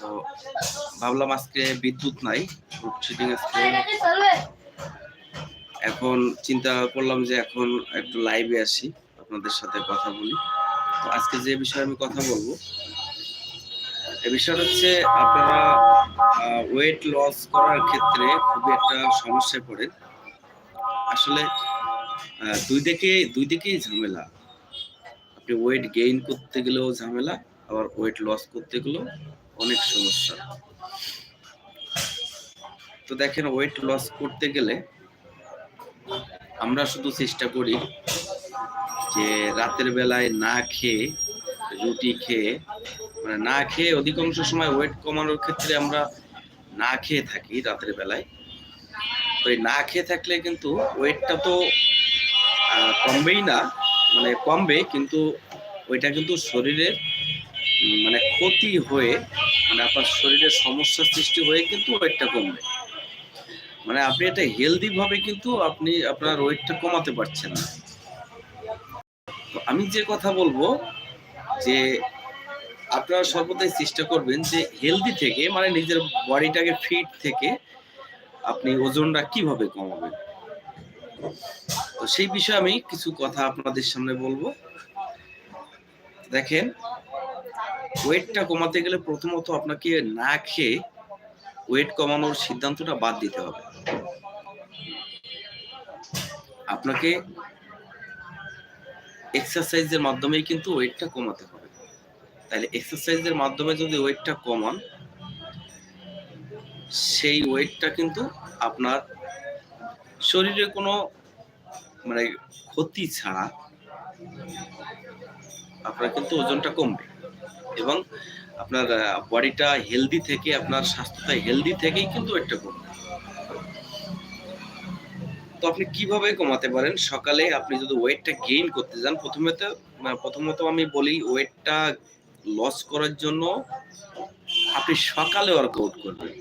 তো ভাবলাম আজকে বিদ্যুৎ নাই লোডশেডিং আজকে। এখন চিন্তা করলাম যে এখন একটু লাইভে আসি, আপনাদের সাথে কথা বলি। তো আজকে যে বিষয়ে আমি কথা বলব, এ বিষয়টা হচ্ছে আপনারা ওয়েট লস করার ক্ষেত্রে খুবই একটা সমস্যায় পড়েন। আসলে দুই দিকে, দুই দিকেই ঝামেলা। আপনি ওয়েট গেইন করতে গেলেও ঝামেলা আবার ওয়েট লস করতে গেলেও অনেক সমস্যা। তো দেখেন ওয়েট লস করতে গেলে আমরা শুধু চেষ্টা করি যে রাতের বেলায় না খেয়ে, রুটি খেয়ে মানে না খেয়ে অধিকাংশ সময় ওয়েট কমানোর ক্ষেত্রে আমরা না খেয়ে থাকি রাতের বেলায়। তো এই না খেয়ে থাকলে কিন্তু ওয়েটটা তো কমবেই না মানে কমবে কিন্তু ওইটা কিন্তু শরীরের মানে ক্ষতি হয়ে মানে আপনার শরীরের সমস্যা সৃষ্টি হয়ে কিন্তু ওয়েটটা কমবে। মানে আপনি এটা হেলদি ভাবে কিন্তু আপনি আপনার ওয়েটটা কমাতে পারছেন না। তো আমি যে কথা বলব, যে আপনারা সর্বদাই চেষ্টা করবেন যে হেলদি থেকে মানে নিজের বডিটাকে ফিট থেকে আপনি ওজনটা কীভাবে কমাবেন। তো সেই বিষয়ে আমি কিছু কথা আপনাদের সামনে বলব। দেখেন ওয়েটটা কমাতে গেলে প্রথমত আপনাকে না খেয়ে ওয়েট কমানোর সিদ্ধান্তটা বাদ দিতে হবে। আপনাকে এক্সারসাইজের মাধ্যমেই কিন্তু ওয়েটটা কমাতে হবে। তাহলে এক্সারসাইজের মাধ্যমে যদি ওয়েটটা কমান, সেই ওয়েটটা কিন্তু আপনার শরীরে কোনো মানে ক্ষতি ছাড়া আপনার কিন্তু ওজনটা কমবে। এবং আপনার বডিটা হেলদি থেকে, আপনার স্বাস্থ্যটা হেলদি থেকেই কিন্তু ওয়েটটা কমবে তো আপনি কীভাবে কমাতে পারেন? সকালে আপনি যদি ওয়েটটা গেইন করতে যান, প্রথমে তো প্রথমত আমি বলি ওয়েটটা লস করার জন্য আপনি সকালে ওয়ার্কআউট করবেন।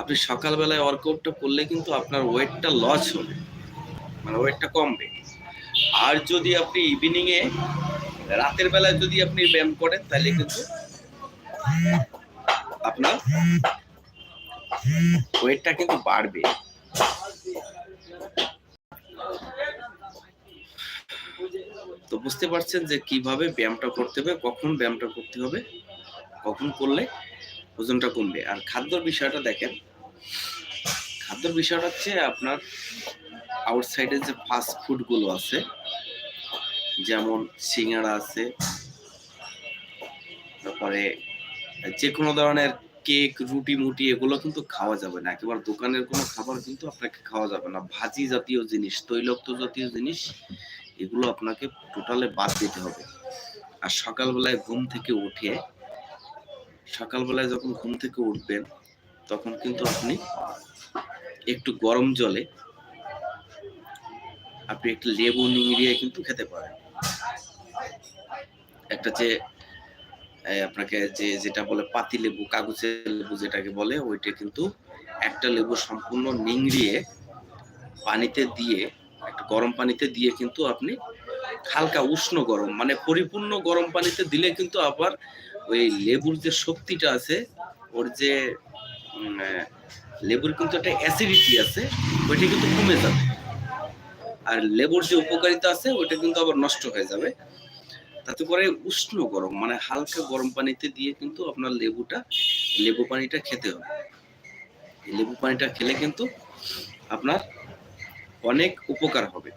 আপনি সকালবেলায় ওয়ার্কআউটটা করলে কিন্তু আপনার ওয়েটটা লস হবে। মানে ওয়েটটা কমবে। আর যদি আপনি ইভিনিং এ, রাতের বেলায় যদি আপনি ব্যায়াম করেন, তাহলে কিন্তু আপনার ওয়েটটা কিন্তু বাড়বে। তো বুঝতে পারছেন যে কীভাবে ব্যায়ামটা করতে হবে, কখন ব্যায়ামটা করতে হবে, কখন করলে ওজনটা কমবে। আর খাদ্যর বিষয়টা দেখেন। খাদ্যর বিষয়টা হচ্ছে আপনার আউটসাইডে যে ফাস্ট ফুডগুলো আছে, যেমন সিঙ্গাড়া আছে, তারপরে যে কোনো ধরনের কেক রুটি মুটি, এগুলো কিন্তু খাওয়া যাবে না। একেবারে দোকানের কোনো খাবার কিন্তু আপনাকে খাওয়া যাবে না। ভাজি জাতীয় জিনিস, তৈলাক্ত জাতীয় জিনিস, এগুলো আপনাকে টোটালে বাদ দিতে হবে। আর সকালবেলায় ঘুম থেকে উঠে, সকালবেলায় যখন ঘুম থেকে উঠবেন, তখন কিন্তু আপনি একটু গরম জলে আপনি একটু লেবু নিংড়িয়ে কিন্তু খেতে পারেন। একটা যে আপনাকে যে, যেটা বলে পাতি লেবু, কাগজের লেবু যেটাকে বলে, ওইটা কিন্তু একটা লেবু সম্পূর্ণ নিংড়িয়ে পানিতে দিয়ে, একটা গরম পানিতে দিয়ে কিন্তু আপনি হালকা উষ্ণ গরম মানে পরিপূর্ণ গরম পানিতে দিলে কিন্তু আবার ওই লেবুর যে শক্তিটা আছে, ওর যে লেবুর কিন্তু একটা অ্যাসিডিটি আছে, ওইটা কিন্তু কমে যাবে। আর লেবুর যে উপকারিতা আছে, ওইটা কিন্তু আবার নষ্ট হয়ে যাবে। তাতে করে উষ্ণ গরম মানে হালকা গরম পানিতে দিয়ে কিন্তু আপনার লেবুটা, লেবু পানিটা খেতে হবে। লেবু পানিটা খেলে কিন্তু আপনার অনেক উপকার হবে।